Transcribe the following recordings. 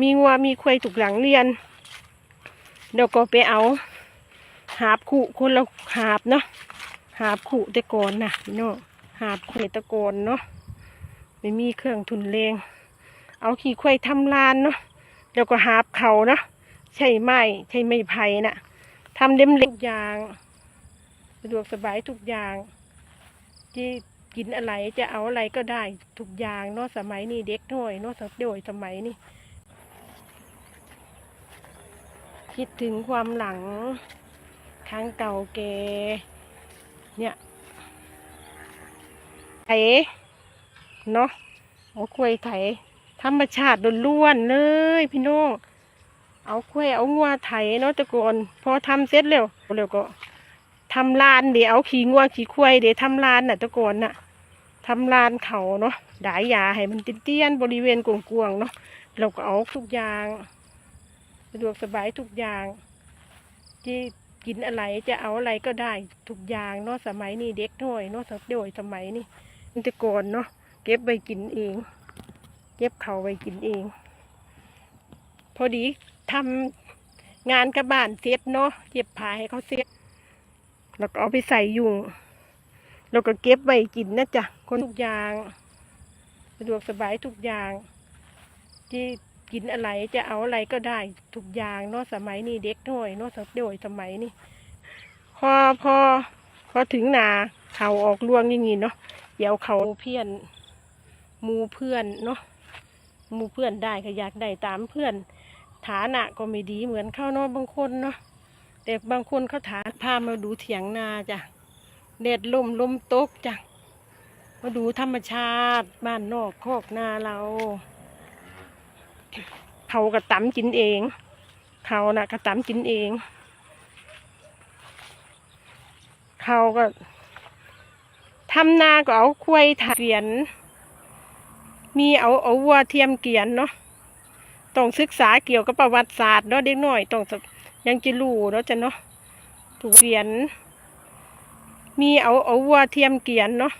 มีงัวมีควายถูกหลังเรียนเดี๋ยวก็ไปเอา หาบขู่คนละหาบเนาะหาบขู่ต่ก่อนนะพี่น้องหาบขู่ตะกอนเนาะไม่มีเครื่องทุนแรงเอาขี่ควายทำลานเนาะแล้วก็หาบเขาเนาะใช่ไม้ใช่ไม้ไผ่น่ะทำเล็มเล็กอย่าง สะดวกสบายทุกอย่าง ที่กินอะไรจะเอาอะไรก็ได้ทุกอย่างเนาะสมัยนี้เด็กน้อยเนาะสักเดียวสมัยนี้ คิดถึงความหลังครั้งเก่าแก่เนี่ยไถเนาะเอากล้วยไถธรรมชาติล้วนๆเลย พี่น้องเอากล้วยเอางัวไถเนาะตะกอนพอทำเสร็จแล้วแล้วก็ทำลานเดี๋ยวเอาขี่งัวขี่ควายเดี๋ยวทำลานน่ะตะกอนน่ะทำลานเขาเนาะดายยาให้มันเตี้ยนๆบริเวณกวงๆเนาะเราก็เอาทุกอย่างะดวกสบายทุกอย่าง ที่กินอะไรจะเอาอะไรก็ได้ทุกอย่างเนาะสมัยนี้เด็กน้อยเนาะสักเดียวสมัยนี้มันแต่ก่อนเนาะเก็บไว้กินเอง เก็บเขาไว้กินเอง พอดีทำงานกับบ้านเสร็จเนาะเก็บผ้าให้เขาเสร็จแล้วก็เอาไปใส่ยุงแล้วก็เก็บไว้กินนะจ๊ะคนทุกอย่าง สะดวกสบายทุกอย่าง ที่ กินอะไรจะเอาอะไรก็ได้ทุกอย่างเนาะสมัยนี้เด็กน้อยเนาะสักเดียวสมัยนี้พอพอพอถึงนาเขาออกรวงอย่างงี้เนาะเดี๋ยวเขาเพี้ยนมูเพื่อนเนาะมูเพื่อนได้ก็อยากได้ตามเพื่อน ฐานะก็ไม่ดีเหมือนเขาเนาะบางคนเนาะแต่บางคนเขาฐานพามาดูเถียงนาจ้ะแดดลมลมตกจ้ะมาดูธรรมชาติบ้านนอกคอกนาเรา เขาก็ตำกินเอง เขาน่ะก็ตำกินเอง เขาก็ทำนาก็เอาควายถ่ายเกียน มีเอาเอาวัวเทียมเกียนเนาะต้องศึกษาเกี่ยวกับประวัติศาสตร์เนาะเด็กหน้อยต้องยังจะรู้เนาะจ้ะเนาะถูกเกียน มีเอาเอาวัวเทียมเกียนเนาะ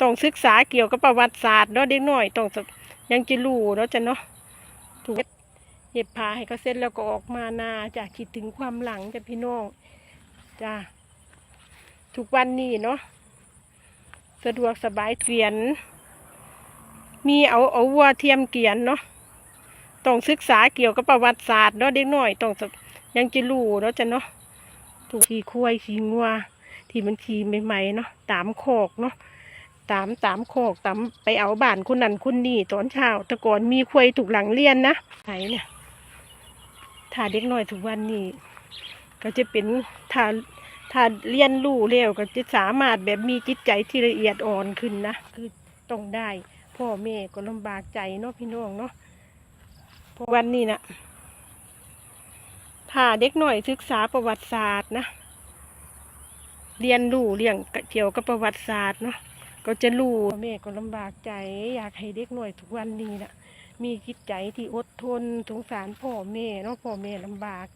ต้องศึกษาเกี่ยวกับประวัติศาสตร์เนาะเด็กหน้อยต้องยังจะรู้เนาะจ้ะเนาะ ถูกเย็บผ้าให้เขาเสร็จแล้วก็ออกมานาจ้ะคิดถึงความหลังจ้ะพี่น้องจ้ะทุกวันนี้เนาะสะดวกสบายเกวียน มีเอาเอาวัวเทียมเกวียนเนาะต้องศึกษาเกี่ยวกับประวัติศาสตร์เนาะเด็กน้อยต้องยังจะรู้เนาะจ้ะเนาะถูกขี่ควายขี่งัวที่มันขี่ใหม่ๆเนาะตามโคกเนาะ ตามตามโคกตามไปเอาบ้านคนนั้นคนนี้ตอนเช้าต่ก่อนมีควยถูกหลังเรียนนะไหนเนี่ยถ้าเด็กน้อยทุกวันนี้ก็จะเป็นถ้าถ้าเรียนรู้เร็วก็จะสามารถแบบมีจิตใจที่ละเอียดอ่อนขึ้นนะคือต้องได้ พ่อแม่ก็ลำบากใจเนาะพี่น้องเนาะพวันนี้นะถ้าเด็กหน้อยศึกษาประวัติศาสตร์นะ เรียนรู้เรื่องเกี่ยวกับประวัติศาสตร์เนาะ ก็จะรู้พ่อแม่ก็ลำบากใจ อยากให้เด็กหน้อยทุกวันนี้นะมีจิตใจที่อดทนสงสารพ่อแม่เนาะพ่อแม่ลำบาก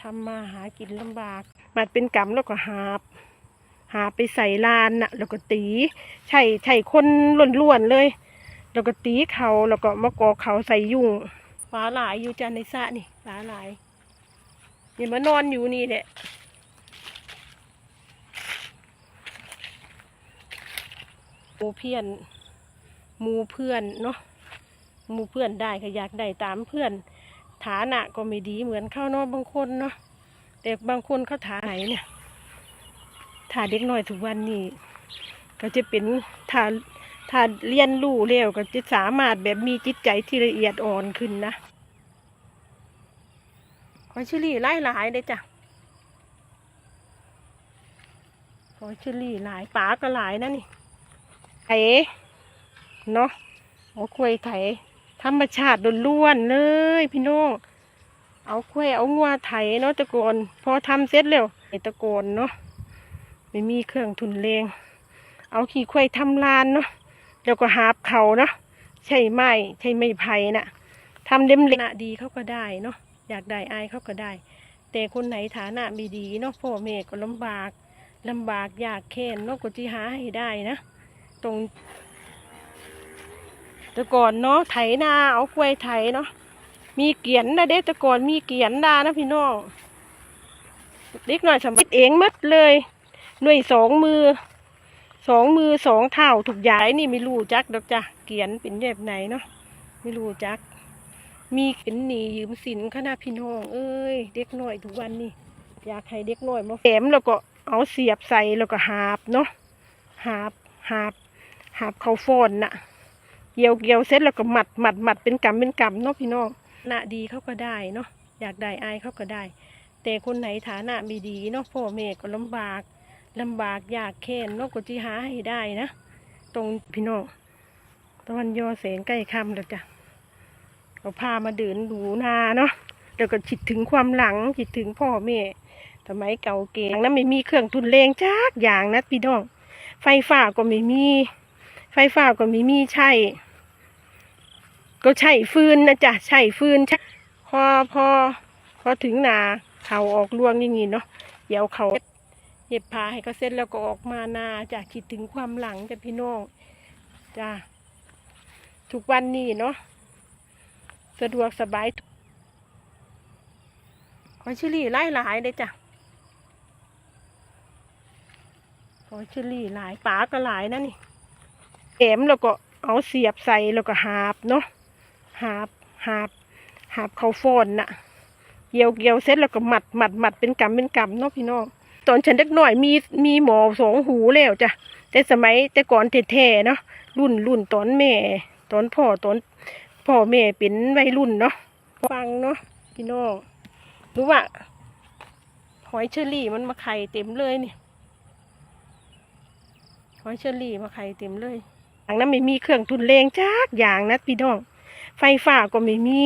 ทำมาหากินลำบาก มันเป็นกรรมแล้วก็หาบ หาไปใส่ลานน่ะแล้วก็ตีใช่ใช่คนล้วนๆเลย แล้วก็ตีเขาแล้วก็มากอกเขาใส่ยุงปลาหลายอยู่จ้ะในสระนี่ปลาหลายนี่มานอนอยู่นี่แหละ มูเพี้ยนมูเพื่อนเนาะมูเพื่อนได้ก็อยากได้ตามเพื่อน ฐานะก็ไม่ดีเหมือนเข้านาะบางคนเนาะแต่บางคนเขาฐาไหนเนี่ยถ้าเด็กน้อยทุกวันนี้ก็จะเป็นถ้าถ้าเรียนรู้เร็วก็จะสามารถแบบมีจิตใจที่ละเอียดอ่อนขึ้นนะขอชิลี่หลายหลายเลยจ้ะขอชิลี่หลายป๋าก็หลายนะนี่ เนาะเอาควยไถ ธรรมชาติล้วนๆเลย พี่น้อง เอาควยเอางัวไถเนาะตะโกอนพอทำเสร็จแล้วไอตะโกอนเนาะไม่มีเครื่องทุนแรงเอาขี่ควายทำลานเนาะแล้วก็หาบเขาเนาะใช่ไม้ใช่ไม้ไผ่น่ะทำเล็มเล็กดีเขาก็ได้เนาะอยากได้อายเขาก็ได้ แต่คนไหนฐานะไม่ดีเนาะพ่อแม่ก็ลำบากลำบากยากแค้นเนาะก็ที่หาให้ได้นะ ตรงตแต่ก่อนเนาะไถนาเอากล้วยไถเนาะมีเกียนนะเด็กต่ก่อนมีเกียนดานะพี่น้องเด็กหน่อยสำคิดเองมัดเลยหน่วยสองมือสองมือสองเท่าถูกย้ายนี่ไม่รู้จักดอกจ้ะเกียนเป็นแบบไหนเนาะไม่รู้จัก มีเป็นหนียืมสินขนาดพี่น้องเอ้ยเด็กน้อยทุกวันนี่อยากให้เด็กน้อยมาแถมแล้วก็เอาเสียบใส่แล้วก็หาบเนาะหาบหาบ หาบเขาฟอนน่ะเกี่ยวเกี่ยวเสร็จแล้วก็หมัดหมัดหมัดเป็นกำเป็นกำเนาะพี่น้องหน้าดีเขาก็ได้เนาะอยากได้อายเขาก็ได้ แต่คนไหนฐานะไม่ดีเนาะพ่อแม่ก็ลำบากลำบากยากแค้นเนาะก็จะหาให้ได้นะตรงพี่น้องตะวันยอแสงใกล้ค่ำแล้วจ้ะเราพามาเดินดูนาเนาะเดี๋ยวก็คิดถึงความหลังคิดถึงพ่อแม่สมัยเก่าเก่งนั้นไม่มีเครื่องทุนแรงจักอย่างนะพี่น้อง ไฟฟ้าก็ไม่มี ไฟฟ้าก็ม่มีใช่ ก็ใช่ฟืนนะจ๊ะใช่ฟืนใช่พอพอพอถึงนาเขาออกรวงอย่างงี้เนาะเดี๋ยวเขาเย็บผ้าให้เขาเสร็จแล้วก็ออกมานาจ้ะคิดถึงความหลังจ้ะพี่น้องจ้ะทุกวันนี้เนาะสะดวกสบายหอชอรี่หลายหลายเลยจ้ะหอชอรี่หลายปลาก็หลายนะนี่ แอมแล้วก็เอาเสียบใส่แล้วก็หาบเนาะหาบหาบหาบเขาฟอนน่ะเกี่ยวเกี่ยวเสร็จแล้วก็หมัดหมัดหมัดเป็นกำเป็นกำเนาะพี่น้องตอนฉันเด็กหน่อยมีมีหมอสองหูแล้วจ้ะแต่สมัยแต่ก่อนแท้ๆเนาะรุ่นรุ่นตอนแม่ ตอนพ่อตอนพ่อแม่เป็นวัยรุ่นเนาะฟังเนาะพี่น้องรู้ว่าหอยเชอรี่มันมาไข่เต็มเลยนี่หอยเชอรี่มาไข่เต็มเลยางนั้นไม่มีเครื่องทุนแรงจักอย่างนะพี่น้อง ไฟฟ้าก็ไม่มี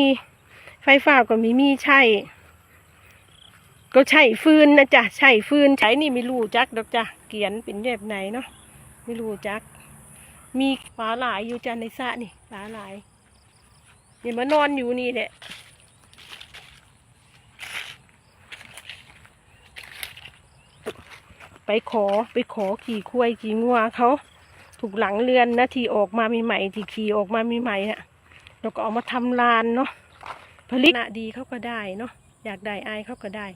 ไฟฟ้าก็ไม่มีใช่ ก็ใช่ฟืนนะจ๊ะใช่ฟืนใช้นี่ไม่รู้จักดอกจ้ะเกียนเป็นแบบไหนเนาะไม่รู้จัก มีปลาหลายอยู่จ้ะในสระนี่ปลาหลายนี่มานอนอยู่นี่แหละไปขอไปขอขี่ควายขี่งัวเขา ถูกหลังเรือนนะที่ออกมาใหม่ๆที่ขี่ออกมาใหม่ๆน่ะแล้วก็เอามาทำลานเนาะผลิตนะดีเขาก็ได้เนาะอยากได้อายเขาก็ได้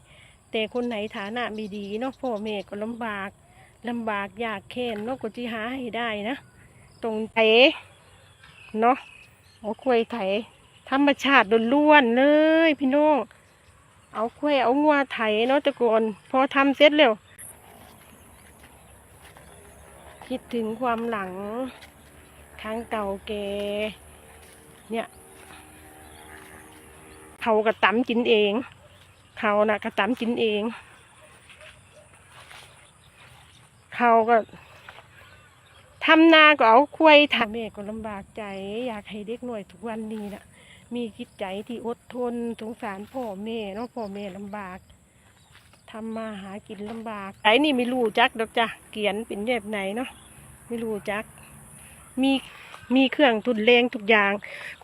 แต่คนไหนฐานะไม่ดีเนาะพ่อแม่ก็ลำบากลำบากยากแค้นเนาะก็จะหาให้ได้นะ ตรงไถเนาะเอากล้วยไถธรรมชาติล้วนๆเลย พี่น้องเอากล้วยเอางัวไถเนาะตะกอนพอทำเสร็จแล้ว คิดถึงความหลังครั้งเก่าแก่เนี่ยเขากระตำกินเองเขาน่ะกระตำกินเองเขาก็ทำนาก็เอาควายทำแม่ก็ลำบากใจ อยากให้เด็กหน่อยทุกวันนี้นะมีจิตใจที่อดทนสงสารพ่อแม่เนาะพ่อแม่ลำบาก ทำมาหากินลำบากไอ้นี่ไม่รู้จักดอกจ้ะเกียนเป็นแบบไหนเนาะไม่รู้จัก มีมีเครื่องทุนแรงทุกอย่าง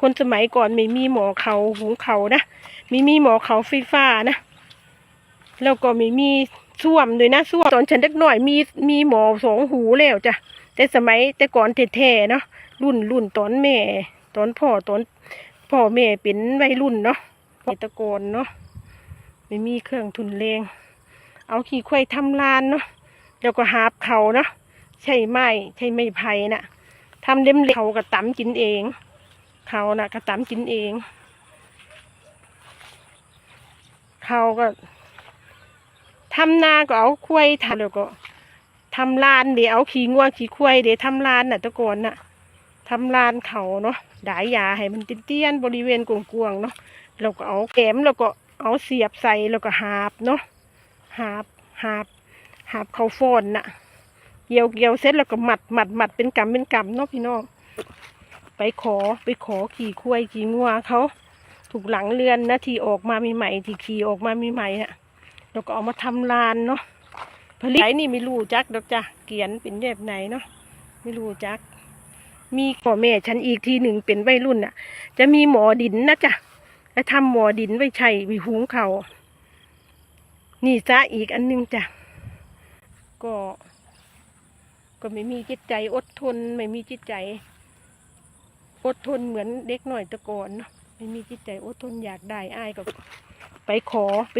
คนสมัยก่อนไม่มีหมอเขาหุงเขานะมีมีหมอเขาไฟฟ้านะแล้วก็ไม่มีส้วมด้วยนะส้วมตอนฉันเด็กหน่อยมีมีหมอสองหูแล้วจ้ะแต่สมัยแต่ก่อนแท้ๆเนาะรุ่นรุ่นตอนแม่ ตอนพ่อตอนพ่อแม่เป็นวัยรุ่นเนาะพ่อตะโกนเนาะไม่มีเครื่องทุนแรง เอาขี้ควายทำลานเนาะแล้วก็หาบเขาเนาะใช่ไม้ใช่ไม้ไผ่น่ะทำเล็มเขากระตำกินเอง เขาน่ะกระตำกินเอง เขาก็ทำนาก็เอาควายทำแล้วก็ทำลานเดี๋ยวเอาขี้งัวขี้ควายเดี๋ยวทำลานน่ะตะกอนน่ะทำลานเขาเนาะดายยาให้มันเตี้ยนบริเวณกวงๆเนาะแล้วก็เอาแกมแล้วก็เอาเสียบใส่แล้วก็หาบเนาะ หาบหาบหาบเขาฟอนน่ะ เกี่ยวเกี่ยวเสร็จแล้วก็หมัดหมัดหมัดเป็นกำเป็นกำเนาะพี่น้อง ไปขอไปขอขี่ควายขี่งัวเขาถูกหลังเรือนนะที่ออกมาใหม่ๆที่ขี่ออกมาใหม่ๆน่ะแล้วก็เอามาทำลานเนาะผลิตนี่ไม่รู้จักดอกจ้ะเกียนเป็นแบบไหนเนาะไม่รู้จัก มีพ่อแม่ฉันอีกทีหนึ่งเป็นวัยรุ่นอะ จะมีหมอดินนะจ๊ะแล้วทำหมอดินไว้ใช้ไวิหุงเขาว นี่ซะอีกอันหนึงจ้ะ ก็ ก็ไม่มีจิตใจอดทน ไม่มีจิตใจ อดทนเหมือนเด็กหน่อยตะกอนเนาะไม่มีจิตใจอดทนอยากได้อ้ายก็ไปขอไป